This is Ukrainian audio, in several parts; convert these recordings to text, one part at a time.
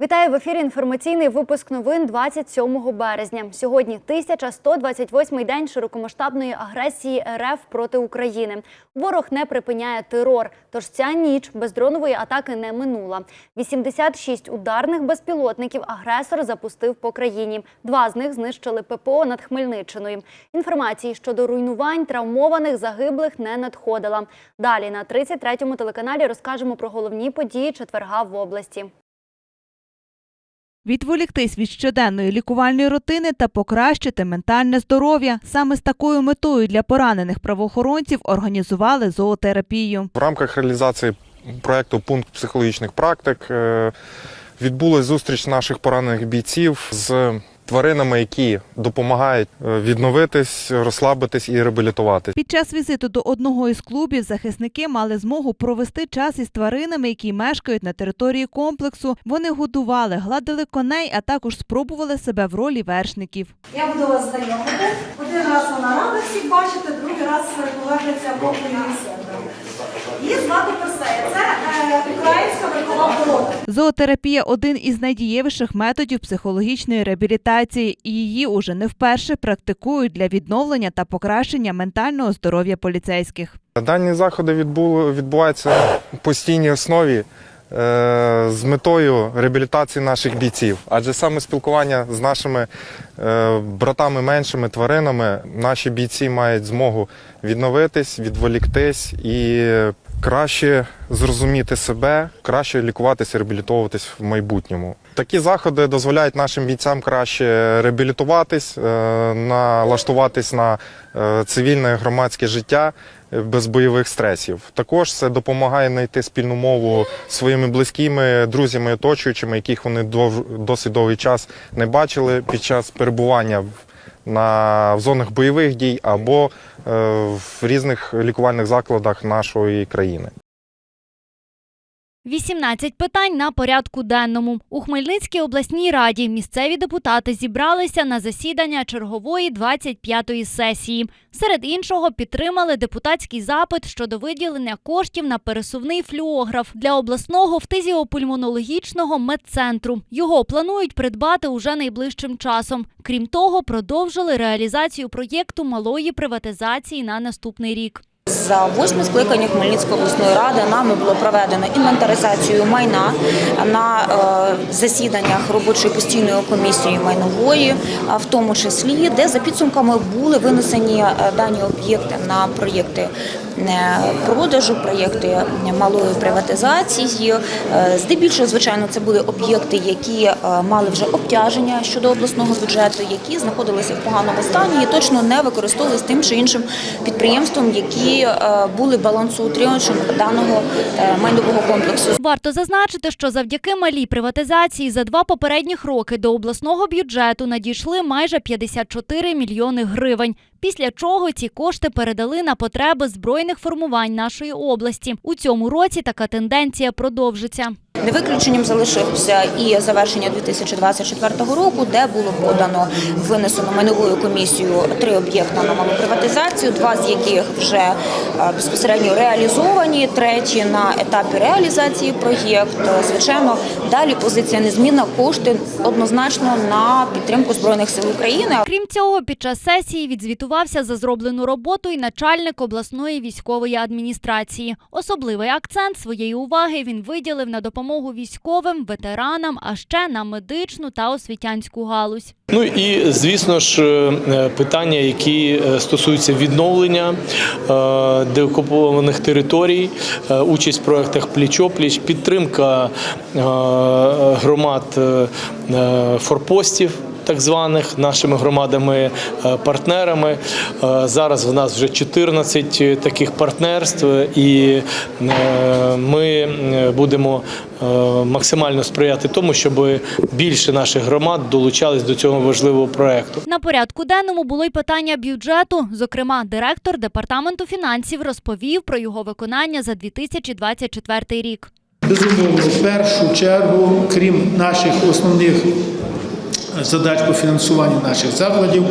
Вітаю в ефірі. Інформаційний випуск новин 27 березня. Сьогодні 1128-й день широкомасштабної агресії РФ проти України. Ворог не припиняє терор. Тож ця ніч бездронової атаки не минула. 86 ударних безпілотників агресор запустив по країні. Два з них знищили ППО над Хмельниччиною. Інформації щодо руйнувань, травмованих, загиблих не надходила. Далі на 33-му телеканалі розкажемо про головні події четверга в області. Відволіктись від щоденної лікувальної рутини та покращити ментальне здоров'я. Саме з такою метою для поранених правоохоронців організували зоотерапію. В рамках реалізації проекту Пункт психологічних практик е, відбулась зустріч наших поранених бійців з тваринами, які допомагають е, відновитись, розслабитись і реабілітуватись. Під час візиту до одного із клубів захисники мали змогу провести час із тваринами, які мешкають на території комплексу. Вони годували, гладили коней, а також спробували себе в ролі вершників. Я буду вас знайомити. Один раз вона рада всіх бачити, другий раз повернеться в себе. Її звати Персея. Це е, українська верхова порода. Зоотерапія один із найдієвіших методів психологічної реабілітації, і її уже не вперше практикують для відновлення та покращення ментального здоров'я поліцейських. Дані заходи відбу- відбуваються в постійній основі е, з метою реабілітації наших бійців. Адже саме спілкування з нашими е, братами меншими тваринами наші бійці мають змогу відновитись, відволіктись і краще зрозуміти себе, краще лікуватися, реабілітовуватись в майбутньому. Такі заходи дозволяють нашим бійцям краще реабілітуватись, е, налаштуватись на е, цивільне громадське життя е, без бойових стресів. Також це допомагає знайти спільну мову своїми близькими, друзями, оточуючими, яких вони досить довгий час не бачили під час перебування в на в зонах бойових дій або е, в різних лікувальних закладах нашої країни. 18 питань на порядку денному. У Хмельницькій обласній раді місцеві депутати зібралися на засідання чергової 25-ї сесії. Серед іншого підтримали депутатський запит щодо виділення коштів на пересувний флюограф для обласного фтизіопульмонологічного медцентру. Його планують придбати уже найближчим часом. Крім того, продовжили реалізацію проєкту малої приватизації на наступний рік. За восьме скликання Хмельницької обласної ради нами було проведено інвентаризацію майна на е, засіданнях робочої постійної комісії майнової, в тому числі, де за підсумками були винесені е, дані об'єкти на проєкти продажу, проєкти малої приватизації. Е, Здебільшого, звичайно, це були об'єкти, які е, мали вже обтяження щодо обласного бюджету, які знаходилися в поганому стані і точно не використовувалися тим чи іншим підприємством, які е, були балансоутримувачем даного майнового комплексу. Варто зазначити, що завдяки малій приватизації за два попередніх роки до обласного бюджету надійшли майже 54 мільйони гривень. Після чого ці кошти передали на потреби збройних формувань нашої області. У цьому році така тенденція продовжиться. Не виключенням залишився і завершення 2024 року, де було подано винесено майновою комісією три об'єкти на малу приватизацію, два з яких вже е, безпосередньо реалізовані, третій на етапі реалізації проєкту. Звичайно, далі позиція незмінна. Кошти однозначно на підтримку збройних сил України. Крім цього, під час сесії відзвітувався за зроблену роботу і начальник обласної військової адміністрації. Особливий акцент своєї уваги він виділив на допомогу військовим, ветеранам, а ще на медичну та освітянську галузь. Ну і звісно ж е, питання, які е, стосуються відновлення е, деокупованих територій, участь в проектах пліч-опліч, підтримка громад форпостів. Так званих нашими громадами-партнерами. Зараз в нас вже 14 таких партнерств, і е, ми е, будемо е, максимально сприяти тому, щоб більше наших громад долучались до цього важливого проекту. На порядку денному було й питання бюджету. Зокрема, директор департаменту фінансів розповів про його виконання за 2024 рік. Безумовно, в першу чергу, крім наших основних задач по фінансуванню наших закладів,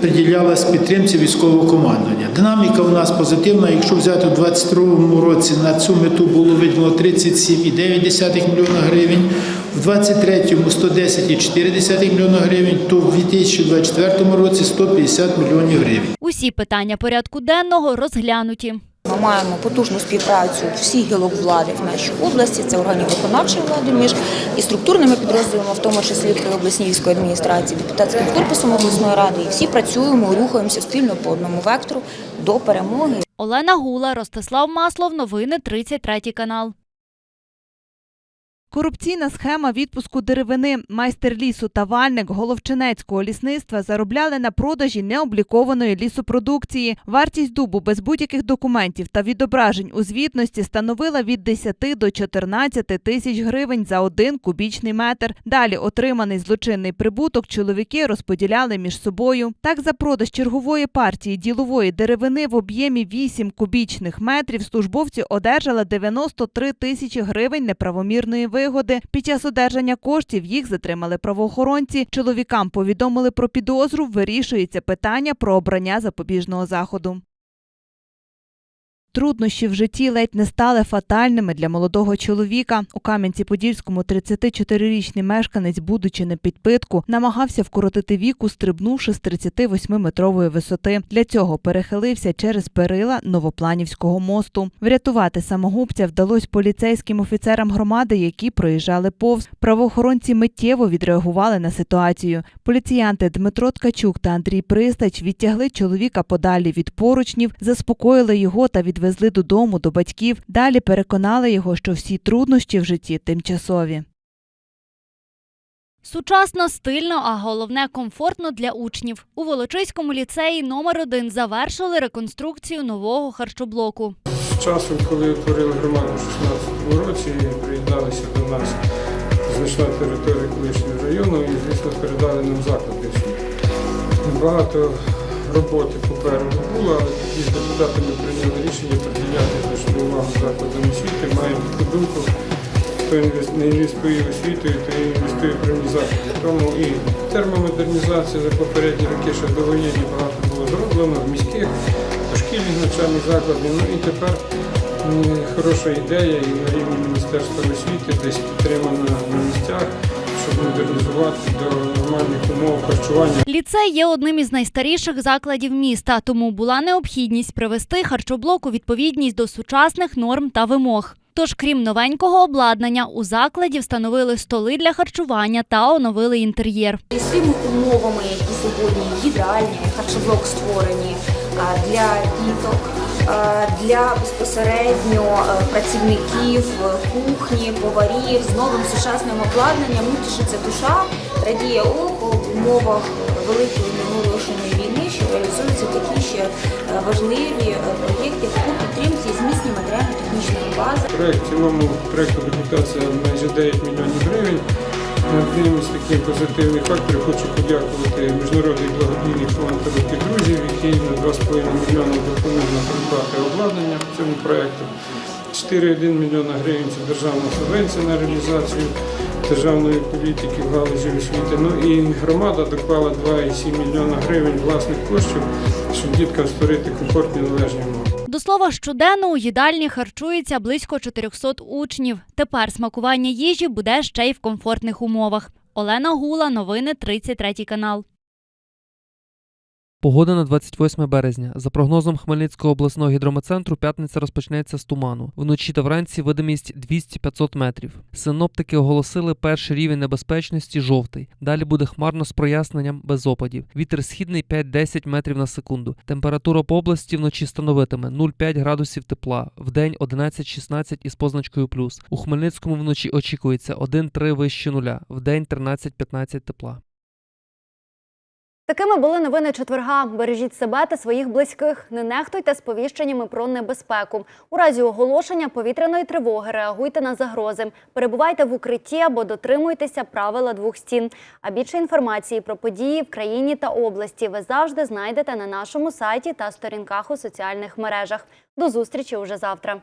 приділялась підтримці військового командування. Динаміка у нас позитивна. Якщо взяти у 2022 році на цю мету було виділено 37,9 млн гривень, в 23-му 110,4 мільйона гривень, то в 2024 році 150 мільйонів гривень. Усі питання порядку денного розглянуті. Ми маємо потужну співпрацю всіх гілок влади в нашій області, це органів виконавчої влади між і структурними підрозділами, в тому числі при обласній військовій адміністрації, депутатським корпусом обласної ради. І всі працюємо, рухаємося спільно по одному вектору до перемоги. Олена Гула, Ростислав Маслов, новини 33 канал. Корупційна схема відпуску деревини. Майстер лісу та вальник Головчинецького лісництва заробляли на продажі необлікованої лісопродукції. Вартість дубу без будь-яких документів та відображень у звітності становила від 10 до 14 тисяч гривень за один кубічний метр. Далі отриманий злочинний прибуток чоловіки розподіляли між собою. Так, за продаж чергової партії ділової деревини в об'ємі 8 кубічних метрів службовці одержали 93 тисячі гривень неправомірної вигоди. Під час одержання коштів їх затримали правоохоронці. Чоловікам повідомили про підозру. Вирішується питання про обрання запобіжного заходу. Труднощі в житті ледь не стали фатальними для молодого чоловіка. У Кам'янці-Подільському 34-річний мешканець, будучи на підпитку, намагався вкоротити віку, стрибнувши з 38-метрової висоти. Для цього перехилився через перила Новопланівського мосту. Врятувати самогубця вдалося поліцейським офіцерам громади, які проїжджали повз. Правоохоронці миттєво відреагували на ситуацію. Поліціянти Дмитро Ткачук та Андрій Пристач відтягли чоловіка подалі від поручнів, заспокоїли його та відвезли додому до батьків. Далі переконали його, що всі труднощі в житті тимчасові. Сучасно, стильно, а головне комфортно для учнів. У Волочиському ліцеї номер 1 завершили реконструкцію нового харчоблоку. З часу, коли утворили громаду в 16-му році, приєдналися до нас значна територія колишнього району і, звісно, передали нам заклади. Багато роботи попереду було, але депутатами прийняли рішення приділяти значну увагу закладам освіти. Маємо таку думку, хто не інвестує в то інвестує в заклади. Тому і термомодернізація за попередні роки ще довоєнні багато було зроблено в міських, дошкільних навчальних закладів. Ну і тепер хороша ідея і на рівні Міністерства освіти десь підтримана на місцях, щоб модернізувати до нормальних умов харчування. Ліцей є одним із найстаріших закладів міста, тому була необхідність привести харчоблок у відповідність до сучасних норм та вимог. Тож, крім новенького обладнання, у закладі встановили столи для харчування та оновили інтер'єр. З тими умовами, які сьогодні їдальні, харчоблок створені для діток, для безпосередньо е, працівників е, кухні, поварів з новим сучасним обладнанням. Ну, тішиться душа, радіє око в умовах великої неголошеної війни, що реалізуються такі ще е, важливі е, проєкти по підтримці і зміцненню матеріально-технічної бази. Проект в цілому проекту документація майже 9 мільйонів гривень. Одним із таких позитивних факторів хочу подякувати Міжнародний благодійний фонд «Руки друзів, який на 2,5 мільйони допоміг нам придбати обладнання цьому проєкту. 4,1 мільйона гривень це державна субвенція на реалізацію державної політики в галузі освіти. Ну і громада доклала 2,7 мільйона гривень власних коштів, щоб діткам створити комфортні належні умови. До слова, щоденно у їдальні харчується близько 400 учнів. Тепер смакування їжі буде ще й в комфортних умовах. Олена Гула, новини 33 канал. Погода на 28 березня. За прогнозом Хмельницького обласного гідрометцентру, п'ятниця розпочнеться з туману. Вночі та вранці видимість 200-500 метрів. Синоптики оголосили перший рівень небезпечності жовтий. Далі буде хмарно з проясненням без опадів. Вітер східний 5-10 метрів на секунду. Температура по області вночі становитиме 0,5 градусів тепла, вдень 11-16 із позначкою плюс. У Хмельницькому вночі очікується 1-3 вище нуля, вдень 13-15 тепла. Такими були новини четверга. Бережіть себе та своїх близьких. Не нехтуйте сповіщеннями про небезпеку. У разі оголошення повітряної тривоги реагуйте на загрози. Перебувайте в укритті або дотримуйтеся правила двох стін. А більше інформації про події в країні та області ви завжди знайдете на нашому сайті та сторінках у соціальних мережах. До зустрічі уже завтра.